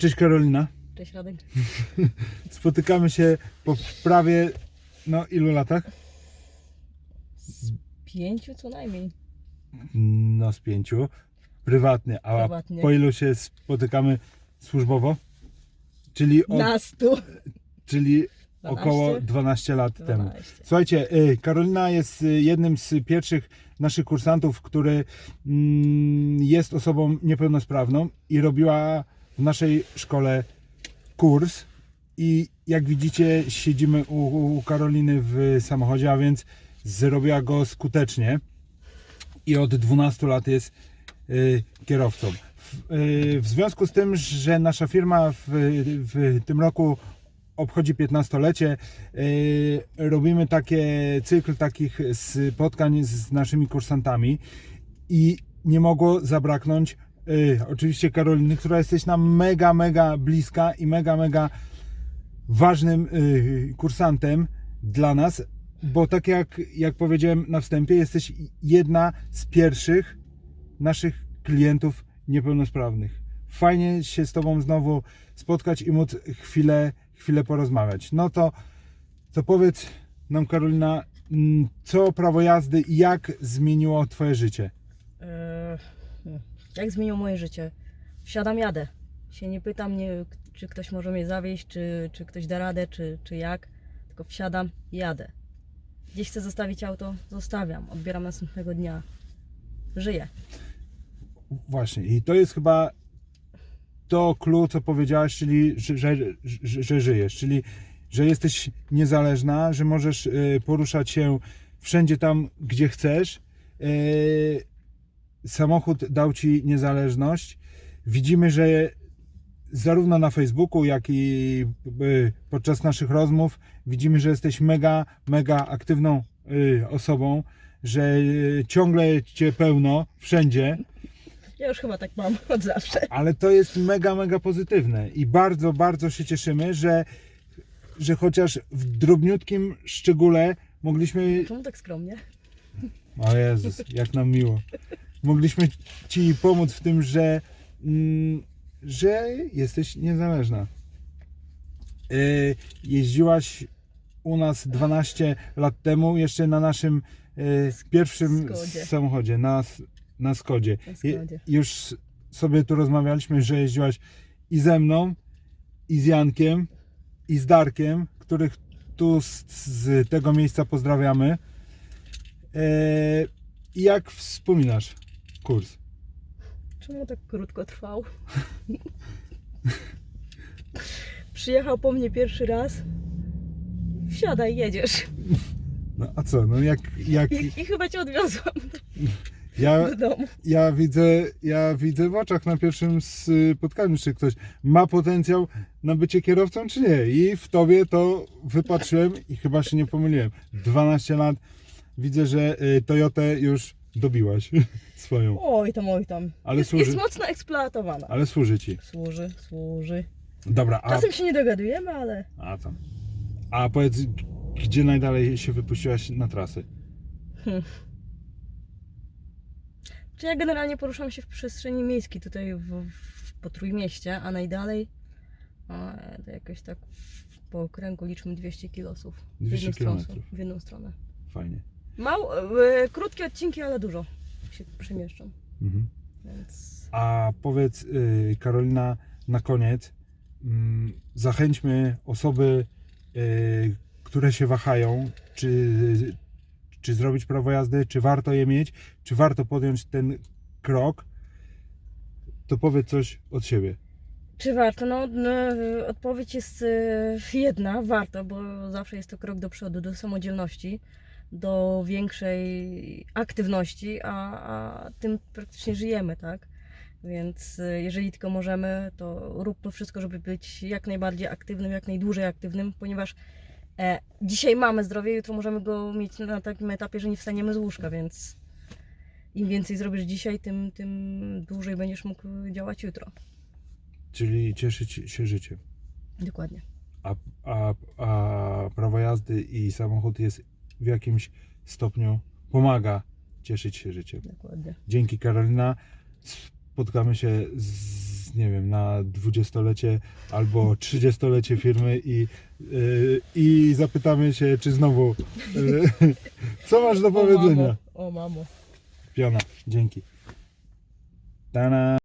Cześć Karolina. Cześć Radek. Spotykamy się po prawie, no ilu latach? Pięciu co najmniej. No z pięciu. Prywatnie. A Prywatnie. po ilu się spotykamy służbowo? Czyli, od, Na stu. czyli 12? około 12 lat temu. 12. Słuchajcie, y, Karolina jest y, jednym z pierwszych naszych kursantów, który mm, jest osobą niepełnosprawną i robiła w naszej szkole kurs. I jak widzicie, siedzimy u, u Karoliny w samochodzie, a więc zrobiła go skutecznie. I od 12 lat jest y, kierowcą. W, y, w związku z tym, że nasza firma w, w tym roku obchodzi 15-lecie, y, robimy takie cykl takich spotkań z naszymi kursantami i nie mogło zabraknąć oczywiście Karoliny, która jesteś nam mega, mega bliska i mega, mega ważnym y, kursantem dla nas, bo tak jak, jak powiedziałem na wstępie, jesteś jedna z pierwszych naszych klientów niepełnosprawnych. Fajnie się z Tobą znowu spotkać i móc chwilę, chwilę porozmawiać. No to, to powiedz nam Karolina, mm, co prawo jazdy i jak zmieniło Twoje życie? Eee, jak zmieniło moje życie? Wsiadam, jadę. Się nie pytam, nie, czy ktoś może mnie zawieźć, czy, czy ktoś da radę, czy, czy jak. Tylko wsiadam, jadę. Gdzieś chcę zostawić auto, zostawiam. Odbieram następnego dnia. Żyję. Właśnie, i to jest chyba to clue, co powiedziałaś, czyli że, że, że, że żyjesz, czyli że jesteś niezależna, że możesz y, poruszać się wszędzie tam, gdzie chcesz. Y, Samochód dał ci niezależność. Widzimy, że zarówno na Facebooku, jak i y, podczas naszych rozmów widzimy, że jesteś mega, mega aktywną y, osobą, że y, ciągle cię pełno wszędzie. Ja już chyba tak mam od zawsze. Ale to jest mega, mega pozytywne i bardzo, bardzo się cieszymy, że, że chociaż w drobniutkim szczególe mogliśmy. Czemu tak skromnie? O Jezus, jak nam miło. Mogliśmy Ci pomóc w tym, że, mm, że jesteś niezależna. Yy, Jeździłaś u nas 12 lat temu, jeszcze na naszym yy, pierwszym Skodzie. samochodzie, na, na Skodzie. Na Je- Skodzie. Już sobie tu rozmawialiśmy, że jeździłaś i ze mną, i z Jankiem, i z Darkiem, których tu z, z tego miejsca pozdrawiamy. I jak wspominasz kurs? Czemu tak krótko trwał? Przyjechał po mnie pierwszy raz. Wsiadaj, jedziesz. No a co, no jak, jak I, i chyba cię odwiozłam ja, do domu. ja widzę, ja widzę w oczach na pierwszym spotkaniu, czy ktoś ma potencjał na bycie kierowcą, czy nie. I w tobie to wypatrzyłem i chyba się nie pomyliłem. 12 lat, widzę, że y, Toyotę już dobiłaś swoją, Oj tam, oj tam. ale Jest, służy, jest mocno eksploatowana. ale służy ci. Służy, służy. Dobra, a, Czasem się nie dogadujemy, ale a tam. A powiedz, gdzie najdalej się wypuściłaś na trasy? czy ja generalnie poruszam się w przestrzeni miejskiej tutaj w, w, po Trójmieście, a najdalej a, to jakoś tak w, po okręgu liczmy 200 kilosów. W 200 jedną stronę. kilometrów. W jedną stronę. Fajnie. Mał, e, krótkie odcinki, ale dużo się przemieszczą. Mhm. Więc A powiedz, y, Karolina, na koniec, mm, zachęćmy osoby, y, które się wahają, czy, czy zrobić prawo jazdy, czy warto je mieć, czy warto podjąć ten krok, to powiedz coś od siebie. Czy warto? No, no odpowiedź jest e, jedna, warto, bo zawsze jest to krok do przodu, do samodzielności, do większej aktywności, a, a tym praktycznie żyjemy, tak? Więc e, jeżeli tylko możemy, to róbmy wszystko, żeby być jak najbardziej aktywnym, jak najdłużej aktywnym, ponieważ e, dzisiaj mamy zdrowie, jutro możemy go mieć na takim etapie, że nie wstaniemy z łóżka, więc im więcej zrobisz dzisiaj, tym, tym dłużej będziesz mógł działać jutro. Czyli cieszyć się życiem. Dokładnie. A, a, a prawo jazdy i samochód jest w jakimś stopniu pomaga cieszyć się życiem. Dokładnie. Dzięki Karolina. Spotkamy się z nie wiem, na dwudziestolecie albo trzydziestolecie firmy i, y, i zapytamy się, czy znowu y, co masz do O powiedzenia? mamo, o mamo. Piona, dzięki. Tana.